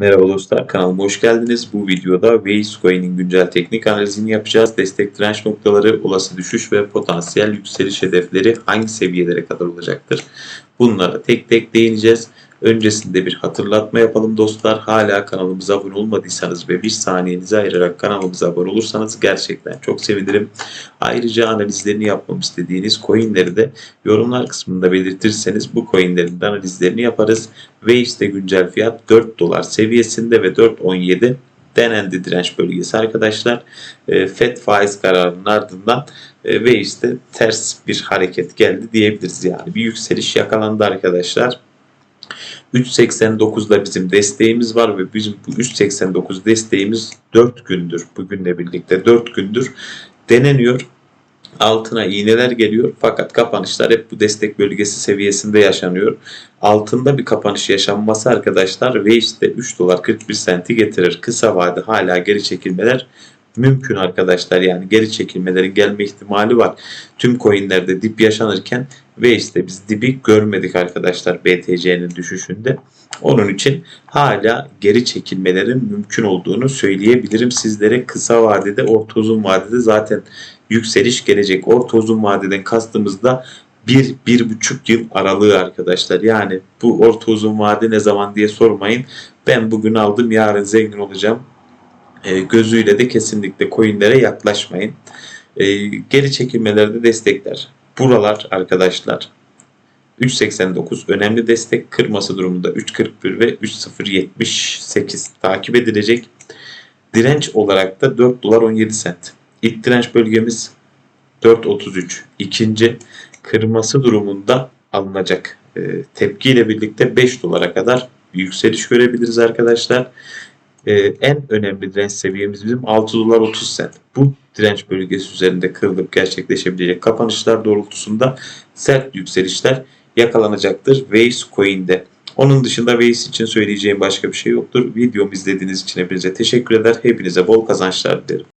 Merhaba dostlar kanalıma hoş geldiniz. Bu videoda Waze Coin'in güncel teknik analizini yapacağız. Destek direnç noktaları, olası düşüş ve potansiyel yükseliş hedefleri hangi seviyelere kadar olacaktır? Bunlara tek tek değineceğiz. Öncesinde bir hatırlatma yapalım dostlar. Hala kanalımıza abone olmadıysanız ve bir saniyenizi ayırarak kanalımıza abone olursanız gerçekten çok sevinirim. Ayrıca analizlerini yapmam istediğiniz coinleri de yorumlar kısmında belirtirseniz bu coinlerin de analizlerini yaparız. Wave'de güncel fiyat 4 dolar seviyesinde ve 4.17 denendi direnç bölgesi arkadaşlar. E, FED faiz kararının ardından e, Wave'de ters bir hareket geldi diyebiliriz yani. Bir yükseliş yakalandı arkadaşlar. 3.89'da bizim desteğimiz var ve bizim bu 3.89 desteğimiz 4 gündür bugünle birlikte 4 gündür deneniyor. Altına iğneler geliyor fakat kapanışlar hep bu destek bölgesi seviyesinde yaşanıyor. Altında bir kapanış yaşanması arkadaşlar Wave'de 3 dolar 41 senti getirir. Kısa vade hala geri çekilmeler mümkün arkadaşlar. Yani geri çekilmelerin gelme ihtimali var. Tüm coinlerde dip yaşanırken Wave'de biz dibi görmedik arkadaşlar BTC'nin düşüşünde. Onun için hala geri çekilmelerin mümkün olduğunu söyleyebilirim sizlere. Kısa vadede, orta uzun vadede zaten yükseliş gelecek. Orta uzun vadeden kastımızda bir, bir buçuk yıl aralığı arkadaşlar. Yani bu orta uzun vade ne zaman diye sormayın. Ben bugün aldım yarın zengin olacağım. E, gözüyle de kesinlikle coinlere yaklaşmayın. E, geri çekilmelerde destekler. Buralar arkadaşlar 3.89 önemli destek kırması durumunda 3.41 ve 3.078 takip edilecek. Direnç olarak da 4 dolar 17 sent. İlk direnç bölgemiz 4.33. İkinci kırması durumunda alınacak e, tepkiyle birlikte 5 dolara kadar yükseliş görebiliriz arkadaşlar. E, en önemli direnç seviyemiz bizim 6 dolar 30 sent. Bu direnç bölgesi üzerinde kırılıp gerçekleşebilecek kapanışlar doğrultusunda sert yükselişler yakalanacaktır Waze Coin'de. Onun dışında Waze için söyleyeceğim başka bir şey yoktur. Videomu izlediğiniz için hepinize teşekkür eder. Hepinize bol kazançlar dilerim.